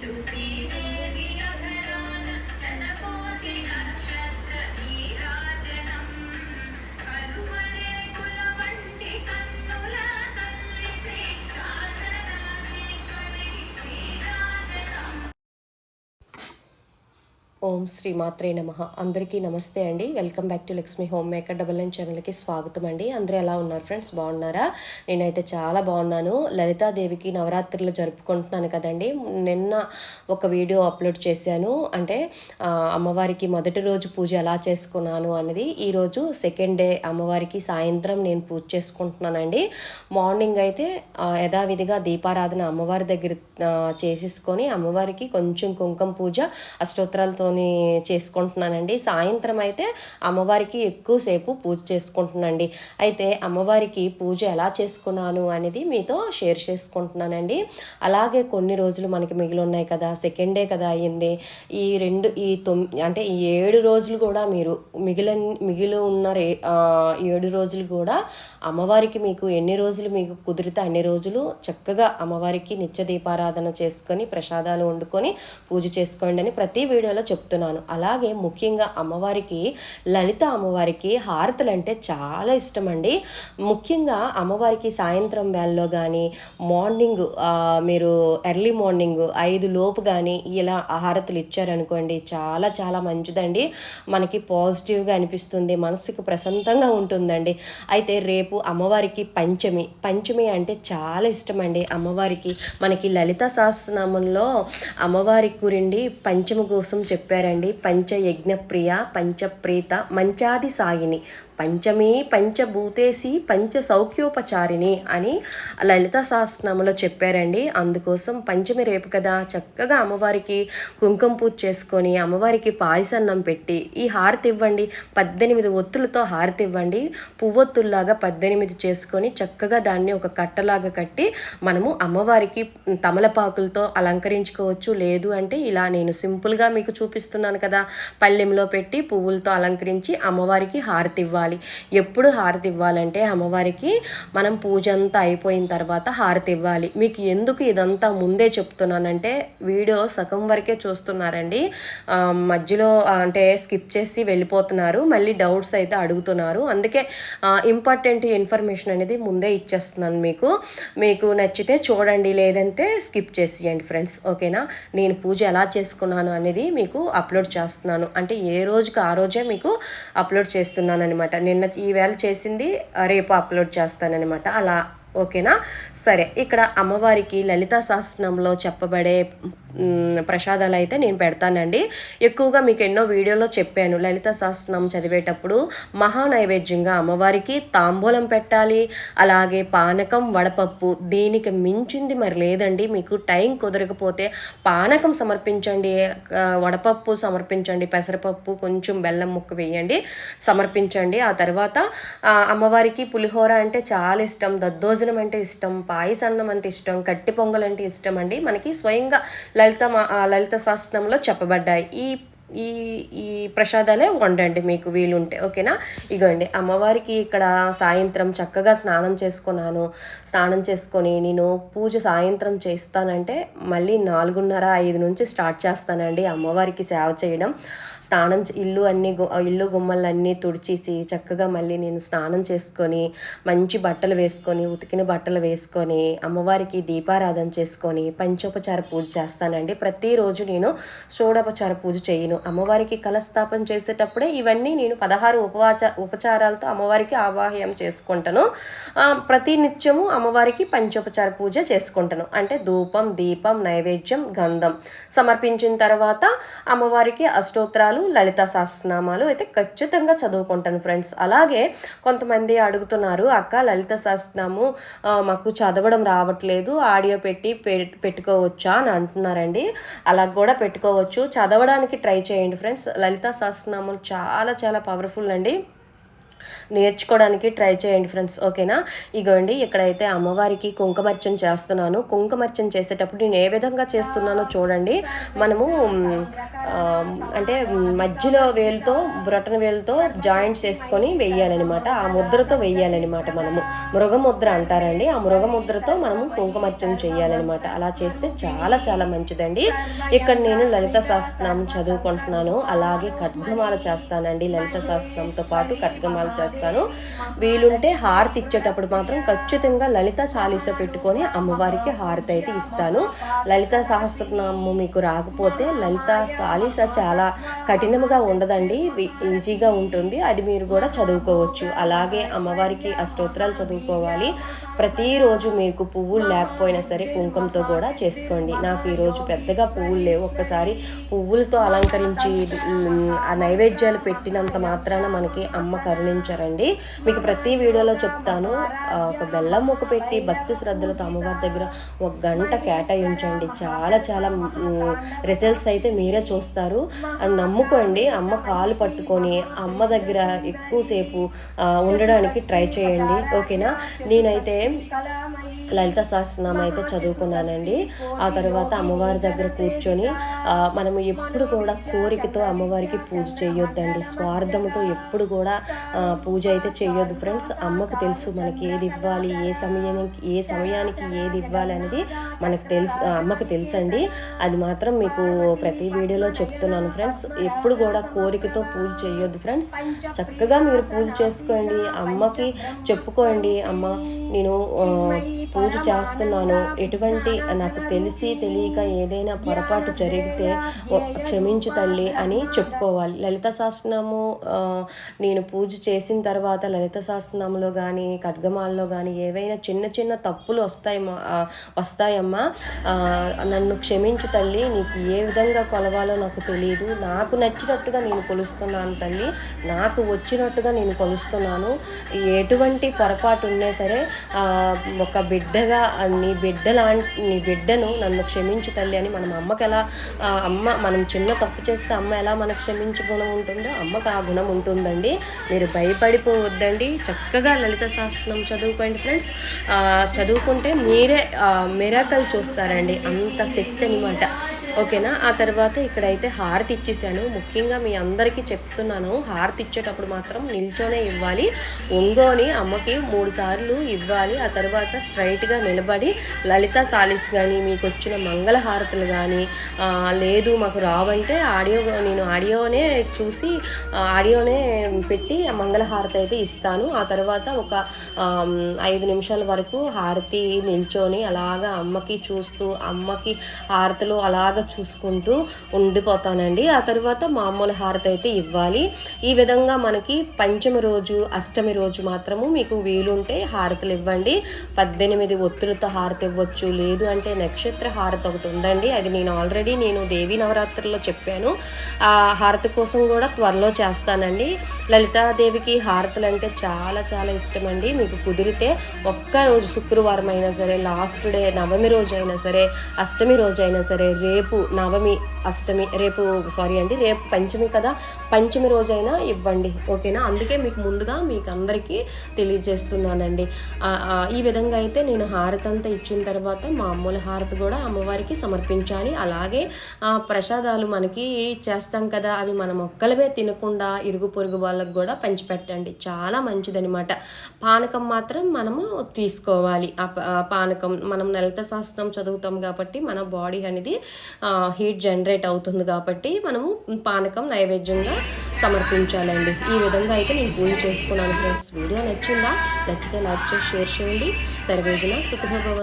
to see ఓం శ్రీమాత్రే నమ. అందరికీ నమస్తే అండి. Welcome back to Lakshmi homemaker double nine ఛానల్కి స్వాగతం అండి. అందరూ ఎలా ఉన్నారు ఫ్రెండ్స్ బాగున్నారా? నేనైతే చాలా బాగున్నాను. లలితాదేవికి నవరాత్రులు జరుపుకుంటున్నాను కదండి. నిన్న ఒక వీడియో అప్లోడ్ చేశాను. అంటే అమ్మవారికి మొదటి రోజు పూజ ఎలా చేసుకున్నాను అనేది ఈరోజు సెకండ్ డే అమ్మవారికి సాయంత్రం నేను పూజ చేసుకుంటున్నానండి. మార్నింగ్ అయితే యథావిధిగా దీపారాధన అమ్మవారి దగ్గర చేసేసుకొని అమ్మవారికి కొంచెం కుంకుమ పూజ అష్టోత్తరాలతోని చేసుకుంటున్నానండి. సాయంత్రం అయితే అమ్మవారికి ఎక్కువసేపు పూజ చేసుకుంటున్నానండి. అయితే అమ్మవారికి పూజ ఎలా చేసుకున్నాను అనేది మీతో షేర్ చేసుకుంటున్నానండి. అలాగే కొన్ని రోజులు మనకి మిగిలి ఉన్నాయి కదా సెకండ్ డే కదా అయ్యింది. ఈ రెండు ఈ తొమ్ అంటే ఈ ఏడు రోజులు కూడా మీరు మిగిలిన మిగిలి ఉన్న రే ఏడు రోజులు కూడా అమ్మవారికి మీకు ఎన్ని రోజులు మీకు కుదిరితే అన్ని రోజులు చక్కగా అమ్మవారికి నిత్య దీపారాధన చేసుకొని ప్రసాదాలు వండుకొని పూజ చేసుకోండి అని ప్రతి వీడియోలో చెప్తున్నాను. అలాగే ముఖ్యంగా అమ్మవారికి లలిత అమ్మవారికి హారతులు అంటే చాలా ఇష్టం అండి ముఖ్యంగా అమ్మవారికి సాయంత్రం వేళలో కానీ మార్నింగ్ మీరు ఎర్లీ మార్నింగ్ ఐదు లోపు కానీ ఇలా హారతులు ఇచ్చారనుకోండి చాలా చాలా మంచిదండి. మనకి పాజిటివ్గా అనిపిస్తుంది మనసుకు ప్రశాంతంగా ఉంటుందండి. అయితే రేపు అమ్మవారికి పంచమి పంచమి అంటే చాలా ఇష్టం అండి అమ్మవారికి. మనకి లలిత సహస్రనామంలో అమ్మవారి గురించి పంచమి కోసం చెప్పారండి. పంచయజ్ఞ ప్రియ పంచప్రీత మంచాది సాయిని. పంచమి పంచభూతేసి పంచ సౌఖ్యోపచారిణి అని లలిత సహస్రనామంలో చెప్పారండి. అందుకోసం పంచమి రేపు కదా. చక్కగా అమ్మవారికి కుంకుమ పూజ చేసుకొని అమ్మవారికి పాయసన్నం పెట్టి ఈ హారతి ఇవ్వండి. పద్దెనిమిది ఒత్తులతో హారతి ఇవ్వండి. పువ్వొత్తుల్లాగా పద్దెనిమిది చేసుకొని చక్కగా దాన్ని ఒక కట్టలాగా కట్టి మనము అమ్మవారికి తమలపాకులతో అలంకరించుకోవచ్చు. లేదు అంటే ఇలా నేను సింపుల్గా మీకు చూపి చూపిస్తున్నాను కదా. పళ్ళెంలో పెట్టి పువ్వులతో అలంకరించి అమ్మవారికి హారతి ఇవ్వాలి. ఎప్పుడు హారతి ఇవ్వాలంటే అమ్మవారికి మనం పూజ అంతా అయిపోయిన తర్వాత హారతి ఇవ్వాలి. మీకు ఎందుకు ఇదంతా ముందే చెప్తున్నానంటే వీడియో సగం వరకే చూస్తున్నారండి. మధ్యలో అంటే స్కిప్ చేసి వెళ్ళిపోతున్నారు. మళ్ళీ డౌట్స్ అయితే అడుగుతున్నారు. అందుకే ఇంపార్టెంట్ ఇన్ఫర్మేషన్ అనేది ముందే ఇచ్చేస్తున్నాను మీకు. మీకు నచ్చితే చూడండి లేదంటే స్కిప్ చేసేయండి ఫ్రెండ్స్. ఓకేనా? నేను పూజ ఎలా చేసుకున్నాను అనేది మీకు అప్లోడ్ చేస్తున్నాను. అంటే ఏ రోజుకి ఆ రోజే మీకు అప్లోడ్ చేస్తున్నాను అనమాట నిన్న ఈవేళ చేసింది రేపు అప్లోడ్ చేస్తానన్నమాట. అలా ఓకేనా? సరే ఇక్కడ అమ్మవారికి లలిత శాస్త్రంలో చెప్పబడే ప్రసాదాలు అయితే నేను పెడతానండి. ఎక్కువగా మీకు ఎన్నో వీడియోలో చెప్పాను. లలిత శాస్త్రం చదివేటప్పుడు మహా నైవేద్యంగా అమ్మవారికి తాంబూలం పెట్టాలి అలాగే పానకం వడపప్పు దీనికి మించింది మరి లేదండి. మీకు టైం కుదరకపోతే పానకం సమర్పించండి వడపప్పు సమర్పించండి పెసరపప్పు కొంచెం బెల్లం ముక్క వేయండి సమర్పించండి. ఆ తర్వాత అమ్మవారికి పులిహోర అంటే చాలా ఇష్టం దద్దోజనం అంటే ఇష్టం పాయసన్నం అంటే ఇష్టం కట్టి పొంగల్ అంటే ఇష్టం అండి. మనకి స్వయంగా లలిత మా- ఆ, లలిత శాస్త్రంలో చెప్పబడ్డాయి. ఈ ఈ ఈ ప్రసాదాలే వండండి మీకు వీలుంటే ఓకేనా? ఇగోండి అమ్మవారికి ఇక్కడ సాయంత్రం చక్కగా స్నానం చేసుకున్నాను. స్నానం చేసుకొని నేను పూజ సాయంత్రం చేస్తానంటే మళ్ళీ నాలుగున్నర ఐదు నుంచి స్టార్ట్ చేస్తానండి అమ్మవారికి సేవ చేయడం. స్నానం ఇల్లు అన్ని ఇల్లు గుమ్మలన్నీ తుడిచేసి చక్కగా మళ్ళీ నేను స్నానం చేసుకొని మంచి బట్టలు వేసుకొని ఉతికిన బట్టలు వేసుకొని అమ్మవారికి దీపారాధన చేసుకొని పంచోపచార పూజ చేస్తానండి. ప్రతిరోజు నేను షోడోపచార పూజ చేయను. అమ్మవారికి కలస్థాపన చేసేటప్పుడే ఇవన్నీ నేను పదహారు ఉపవాచ ఉపచారాలతో అమ్మవారికి ఆవాహ్యం చేసుకుంటాను. ప్రతి నిత్యము అమ్మవారికి పంచోపచార పూజ చేసుకుంటాను. అంటే ధూపం దీపం నైవేద్యం గంధం. సమర్పించిన తర్వాత అమ్మవారికి అష్టోత్తరాలు లలిత సహస్రనామాలు అయితే ఖచ్చితంగా చదువుకుంటాను ఫ్రెండ్స్. అలాగే కొంతమంది అడుగుతున్నారు అక్క లలిత సహస్రనాము మాకు చదవడం రావట్లేదు ఆడియో పెట్టి పె- పెట్టుకోవచ్చా? అని అంటున్నారండి. అలా కూడా పెట్టుకోవచ్చు. చదవడానికి ట్రై చేయండి ఫ్రెండ్స్. లలిత సహస్రనామాలు చాలా చాలా పవర్ఫుల్ అండి. నేర్చుకోవడానికి ట్రై చేయండి ఫ్రెండ్స్ ఓకేనా? ఇగోండి ఇక్కడైతే అమ్మవారికి కుంకుమర్చన చేస్తున్నాను. కుంకుమర్చన చేసేటప్పుడు నేను ఏ విధంగా చేస్తున్నానో చూడండి. మనము అంటే మధ్యలో వేలుతో బ్రొటన వేలుతో జాయింట్స్ వేసుకొని వేయాలన్నమాట. ఆ ముద్రతో వేయాలన్నమాట మనము. మృగముద్ర అంటారండి. ఆ మృగముద్రతో మనము కుంకుమర్చన చేయాలన్నమాట. అలా చేస్తే చాలా చాలా మంచిదండి. ఇక్కడ నేను లలిత శాస్త్రం చదువుకుంటున్నాను. అలాగే ఖడ్గమాల చేస్తానండి. లలిత శాస్త్రంతో పాటు ఖడ్గమాల చేస్తాను. వీలుంటే హారతి ఇచ్చేటప్పుడు మాత్రం ఖచ్చితంగా లలిత చాలీస పెట్టుకొని అమ్మవారికి హారతి అయితే ఇస్తాను. లలిత సహస్రనామం మీకు రాకపోతే లలిత చాలీస చాలా కఠినముగా ఉండదండి. ఈజీగా ఉంటుంది. అది మీరు కూడా చదువుకోవచ్చు. అలాగే అమ్మవారికి ఆ స్తోత్రాలు చదువుకోవాలి. ప్రతిరోజు మీకు పువ్వులు లేకపోయినా సరే కుంకుమతో కూడా చేసుకోండి. నాకు ఈరోజు పెద్దగా పువ్వులు లేవు. ఒక్కసారి పువ్వులతో అలంకరించి ఆ నైవేద్యాలు పెట్టినంత మాత్రాన మనకి అమ్మ కరుణించారండి. మీకు ప్రతి వీడియోలో చెప్తాను. ఒక బెల్లం ముక్క పెట్టి భక్తి శ్రద్ధలతో అమ్మవారి దగ్గర ఒక గంట కేటాయించండి. చాలా చాలా రిజల్ట్స్ అయితే మీరే చూస్తారు. అని నమ్ముకోండి. అమ్మ కాలు పట్టుకొని అమ్మ దగ్గర ఎక్కువసేపు ఉండడానికి ట్రై చేయండి. ఓకేనా? నేనైతే లలిత సహస్రనామం అయితే చదువుకున్నానండి. ఆ తర్వాత అమ్మవారి దగ్గర కూర్చొని మనము ఎప్పుడు కూడా కోరికతో అమ్మవారికి పూజ చేయొద్దండి. స్వార్థంతో ఎప్పుడు కూడా పూజ అయితే చేయొద్దు ఫ్రెండ్స్. అమ్మకు తెలుసు మనకి ఏది ఇవ్వాలి ఏ సమయానికి ఏ సమయానికి ఏది ఇవ్వాలి అనేది మనకు తెలుసు అమ్మకు తెలుసండి. అది మాత్రం మీకు ప్రతి వీడియోలో చెప్తున్నాను ఫ్రెండ్స్. ఎప్పుడు కూడా కోరికతో పూజ చేయొద్దు ఫ్రెండ్స్. చక్కగా మీరు పూజ చేసుకోండి. అమ్మకి చెప్పుకోండి. అమ్మ నేను పూజ చేస్తున్నాను. ఎటువంటి నాకు తెలిసి తెలియక ఏదైనా పొరపాటు జరిగితే క్షమించు తల్లి అని చెప్పుకోవాలి. లలిత శాసనము నేను పూజ చేసిన తర్వాత లలిత సహస్రనామంలో కానీ ఖడ్గమాల్లో కానీ ఏవైనా చిన్న చిన్న తప్పులు వస్తాయి వస్తాయమ్మా. నన్ను క్షమించు తల్లి నీకు ఏ విధంగా కొలవాలో నాకు తెలియదు నాకు నచ్చినట్టుగా నేను కొలుస్తున్నాను తల్లి. నాకు వచ్చినట్టుగా నేను కొలుస్తున్నాను. ఎటువంటి పొరపాటు ఉన్నా సరే ఒక బిడ్డ బిడ్డగా నీ బిడ్డ లాంటి నీ బిడ్డను నన్ను క్షమించు తల్లి అని మనం అమ్మకి ఎలా అమ్మ మనం చిన్న తప్పు చేస్తే అమ్మ ఎలా మనకు క్షమించు గుణం ఉంటుందో అమ్మకు ఆ గుణం ఉంటుందండి. మీరు భయపడిపోవద్దండి. చక్కగా లలిత శాస్త్రం చదువుకోండి ఫ్రెండ్స్. చదువుకుంటే మీరే మిరాకల్ చూస్తారండి. అంత శక్తి అనమాట ఓకేనా? ఆ తర్వాత ఇక్కడైతే హారతి ఇచ్చేసాను. ముఖ్యంగా మీ అందరికీ చెప్తున్నాను హారతి ఇచ్చేటప్పుడు మాత్రం నిల్చొనే ఇవ్వాలి. ఒంగోని అమ్మకి మూడు సార్లు ఇవ్వాలి. ఆ తర్వాత స్ట్రైట్గా నిలబడి లలిత సాలిస్ కానీ మీకు వచ్చిన మంగళ హారతులు కానీ లేదు మాకు రావంటే ఆడియో నేను ఆడియోనే చూసి ఆడియోనే పెట్టి ఆ మంగళ హారతి అయితే ఇస్తాను. ఆ తర్వాత ఒక ఐదు నిమిషాల వరకు హారతి నిల్చొని అలాగా అమ్మకి చూస్తూ అమ్మకి హారతులు అలాగ చూసుకుంటూ ఉండిపోతానండి. ఆ తర్వాత మామూలు హారతి అయితే ఇవ్వాలి. ఈ విధంగా మనకి పంచమి రోజు అష్టమి రోజు మాత్రము మీకు వీలుంటే హారతులు ఇవ్వండి. పద్దెనిమిది ఒత్తులతో హారతి ఇవ్వచ్చు. లేదు అంటే నక్షత్ర హారతి ఒకటి ఉందండి. అది నేను ఆల్రెడీ నేను దేవి నవరాత్రుల్లో చెప్పాను. ఆ హారతి కోసం కూడా త్వరలో చేస్తానండి. లలితాదేవికి హారతులు అంటే చాలా చాలా ఇష్టం అండి మీకు కుదిరితే ఒక్క రోజు శుక్రవారం అయినా సరే లాస్ట్ డే నవమి రోజు అయినా సరే అష్టమి రోజు అయినా సరే రేపు నవమి అష్టమి రేపు సారీ అండి రేపు పంచమి కదా. పంచమి రోజైనా ఇవ్వండి ఓకేనా? అందుకే మీకు ముందుగా మీకు అందరికీ తెలియజేస్తున్నానండి ఈ విధంగా అయితే నేను హారతి అంతా ఇచ్చిన తర్వాత మామూలు హారతి కూడా అమ్మవారికి సమర్పించాలి. అలాగే ఆ, ప్రసాదాలు మనకి చేస్తాం కదా అవి మనం మొక్కలమే తినకుండా ఇరుగు పొరుగు వాళ్ళకు కూడా పంచిపెట్టండి. చాలా మంచిదనమాట పానకం మాత్రం మనము తీసుకోవాలి. ఆ ఆ పానకం మనం లలిత శాస్త్రం చదువుతాం కాబట్టి మన బాడీ అనేది హీట్ జనరేట్ అవుతుంది కాబట్టి మనము పానకం నైవేద్యంగా సమర్పించాలండి. ఈ విధంగా అయితే నేను పూజ చేసుకున్నాను ఫ్రెండ్స్. వీడియో నచ్చిందా? నచ్చితే లైక్ చేసి షేర్ చేయండి. సర్వేజన సుఖభవ